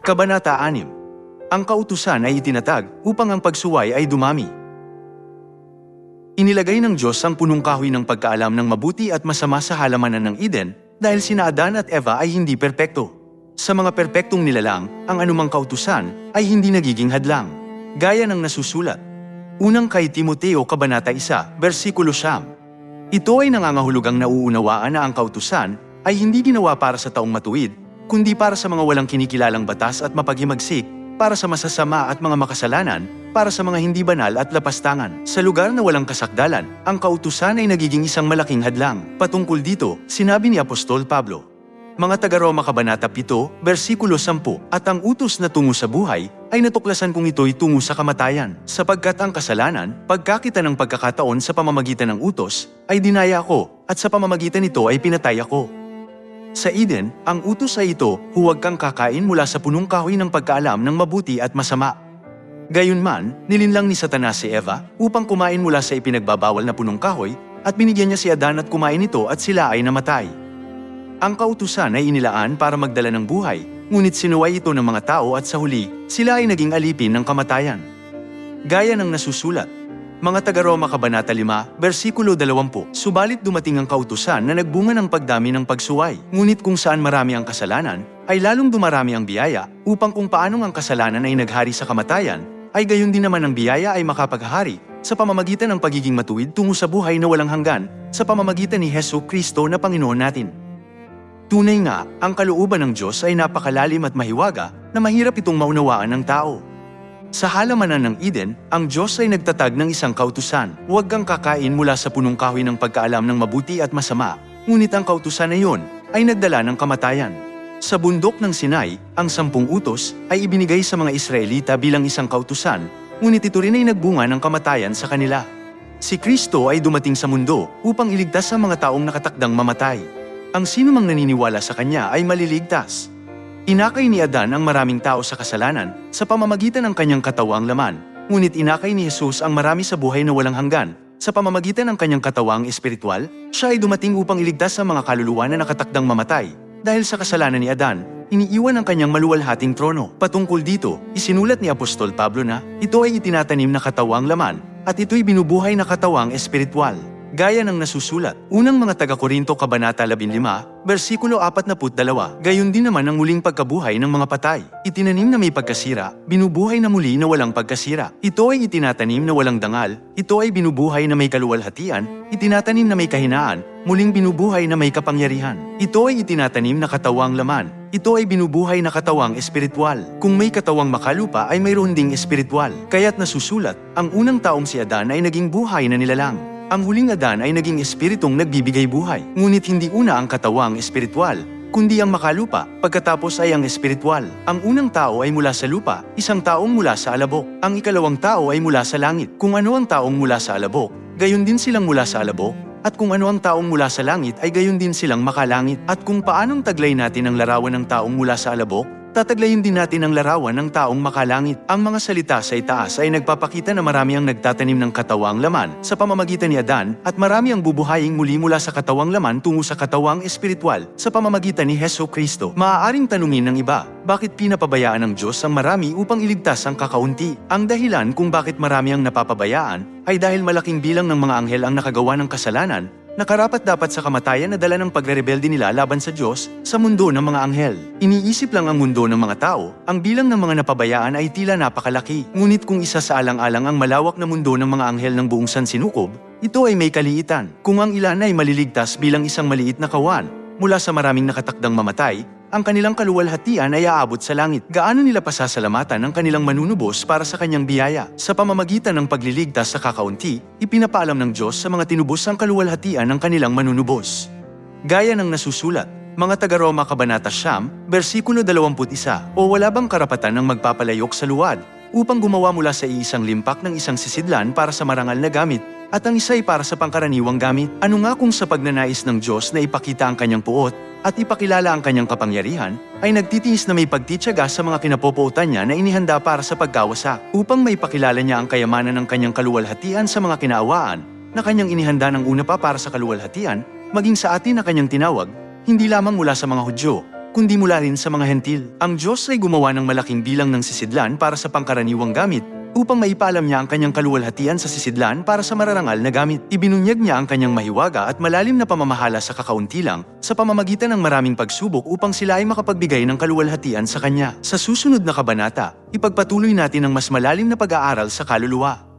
Kabanata 6 Ang kautusan ay itinatag upang ang pagsuway ay dumami. Inilagay ng Diyos ang punong kahoy ng pagkaalam ng mabuti at masama sa halamanan ng Eden dahil sina Adan at Eva ay hindi perpekto. Sa mga perpektong nilalang, ang anumang kautusan ay hindi nagiging hadlang. Gaya ng nasusulat. Unang kay Timoteo Kabanata 1, versikulo 9. Ito ay nangangahulugang nauunawaan na ang kautusan ay hindi ginawa para sa taong matuwid, kundi para sa mga walang kinikilalang batas at mapaghimagsik, para sa masasama at mga makasalanan, para sa mga hindi banal at lapastangan. Sa lugar na walang kasakdalan, ang kautusan ay nagiging isang malaking hadlang. Patungkol dito, sinabi ni Apostol Pablo, mga taga-Roma Kabanata 7, versikulo 10, at ang utos na tungo sa buhay ay natuklasan kong ito'y tungo sa kamatayan, sapagkat ang kasalanan, pagkakita ng pagkakataon sa pamamagitan ng utos, ay dinaya ako, at sa pamamagitan nito ay pinatay ako. Sa Eden, ang utos ay ito, huwag kang kakain mula sa punong kahoy ng pagkaalam ng mabuti at masama. Gayunman, nilinlang ni Satanas si Eva upang kumain mula sa ipinagbabawal na punong kahoy at binigyan niya si Adan at kumain ito at sila ay namatay. Ang kautusan ay inilaan para magdala ng buhay, ngunit sinuway ito ng mga tao at sa huli, sila ay naging alipin ng kamatayan. Gaya ng nasusulat, mga taga-Roma Kabanata 5, versikulo 20, Subalit dumating ang kautusan na nagbunga ng pagdami ng pagsuway, ngunit kung saan marami ang kasalanan, ay lalong dumarami ang biyaya, upang kung paanong ang kasalanan ay naghari sa kamatayan, ay gayon din naman ang biyaya ay makapaghari sa pamamagitan ng pagiging matuwid tungo sa buhay na walang hanggan, sa pamamagitan ni Heso Kristo na Panginoon natin. Tunay nga, ang kalooban ng Diyos ay napakalalim at mahiwaga na mahirap itong maunawaan ng tao. Sa halamanan ng Eden, ang Diyos ay nagtatag ng isang kautusan. Huwag kang kakain mula sa punong kahoy ng pagkaalam ng mabuti at masama. Ngunit ang kautusan na iyon ay nagdala ng kamatayan. Sa bundok ng Sinai, ang sampung utos ay ibinigay sa mga Israelita bilang isang kautusan, ngunit ito rin ay nagbunga ng kamatayan sa kanila. Si Kristo ay dumating sa mundo upang iligtas ang mga taong nakatakdang mamatay. Ang sinumang naniniwala sa kanya ay maliligtas. Inakay ni Adan ang maraming tao sa kasalanan sa pamamagitan ng kanyang katawang laman, ngunit inakay ni Jesus ang marami sa buhay na walang hanggan sa pamamagitan ng kanyang katawang espiritual, siya ay dumating upang iligtas ang mga kaluluwa na nakatakdang mamatay. Dahil sa kasalanan ni Adan, iniiwan ang kanyang maluwalhating trono. Patungkol dito, isinulat ni Apostol Pablo na ito ay itinatanim na katawang laman at ito'y binubuhay na katawang espiritual. Gaya ng nasusulat, unang mga taga-Korinto Kabanata 15, versikulo 42, gayon din naman ang muling pagkabuhay ng mga patay. Itinanim na may pagkasira, binubuhay na muli na walang pagkasira. Ito ay itinatanim na walang dangal, ito ay binubuhay na may kaluwalhatian, itinatanim na may kahinaan, muling binubuhay na may kapangyarihan. Ito ay itinatanim na katawang laman, ito ay binubuhay na katawang espiritual. Kung may katawang makalupa ay mayroon ding espiritual. Kaya't nasusulat, ang unang taong si Adan ay naging buhay na nilalang. Ang huling Adan ay naging espiritong nagbibigay buhay, ngunit hindi una ang katawang espiritual, kundi ang makalupa, pagkatapos ay ang espiritual. Ang unang tao ay mula sa lupa, isang taong mula sa alabok. Ang ikalawang tao ay mula sa langit. Kung ano ang taong mula sa alabok, gayon din silang mula sa alabok, at kung ano ang taong mula sa langit ay gayon din silang makalangit. At kung paanong taglay natin ang larawan ng taong mula sa alabok, Tataglayin din natin ang larawan ng taong makalangit. Ang mga salita sa itaas ay nagpapakita na marami ang nagtatanim ng katawang laman sa pamamagitan ni Adan at marami ang bubuhaying muli mula sa katawang laman tungo sa katawang espiritual sa pamamagitan ni Heso Kristo. Maaaring tanungin ng iba, bakit pinapabayaan ng Diyos ang marami upang iligtas ang kakaunti? Ang dahilan kung bakit marami ang napapabayaan ay dahil malaking bilang ng mga anghel ang nakagawa ng kasalanan nakarapat dapat sa kamatayan na dala ng pagrerebelde nila laban sa Diyos sa mundo ng mga anghel. Iniisip lang ang mundo ng mga tao, ang bilang ng mga napabayaan ay tila napakalaki. Ngunit kung isa sa alang-alang ang malawak na mundo ng mga anghel ng buong sansinukob, ito ay may kaliitan. Kung ang ilan ay maliligtas bilang isang maliit na kawan mula sa maraming nakatakdang mamatay, ang kanilang kaluwalhatian ay aabot sa langit. Gaano nila pasasalamatan ang kanilang manunubos para sa kanyang biyaya? Sa pamamagitan ng pagliligtas sa kakaunti, ipinapaalam ng Diyos sa mga tinubos ang kaluwalhatian ng kanilang manunubos. Gaya ng nasusulat, mga taga-Roma Kabanata Siyam, versikulo 21, o wala bang karapatan ng magpapalayok sa luwad upang gumawa mula sa iisang limpak ng isang sisidlan para sa marangal na gamit at ang isa ay para sa pangkaraniwang gamit. Ano nga kung sa pagnanais ng Diyos na ipakita ang kanyang puot at ipakilala ang kanyang kapangyarihan, ay nagtitiis na may pagtityaga sa mga kinapopuotan niya na inihanda para sa pagkawasak upang may pakilala niya ang kayamanan ng kanyang kaluwalhatian sa mga kinaawaan na kanyang inihanda ng una pa para sa kaluwalhatian, maging sa atin na kanyang tinawag, hindi lamang mula sa mga Hudyo, kundi mula rin sa mga hentil. Ang Diyos ay gumawa ng malaking bilang ng sisidlan para sa pangkaraniwang gamit upang maipalam niya ang kanyang kaluwalhatian sa sisidlan para sa mararangal na gamit. Ibinunyag niya ang kanyang mahiwaga at malalim na pamamahala sa kakaunti lang sa pamamagitan ng maraming pagsubok upang sila ay makapagbigay ng kaluwalhatian sa kanya. Sa susunod na kabanata, ipagpatuloy natin ang mas malalim na pag-aaral sa kaluluwa.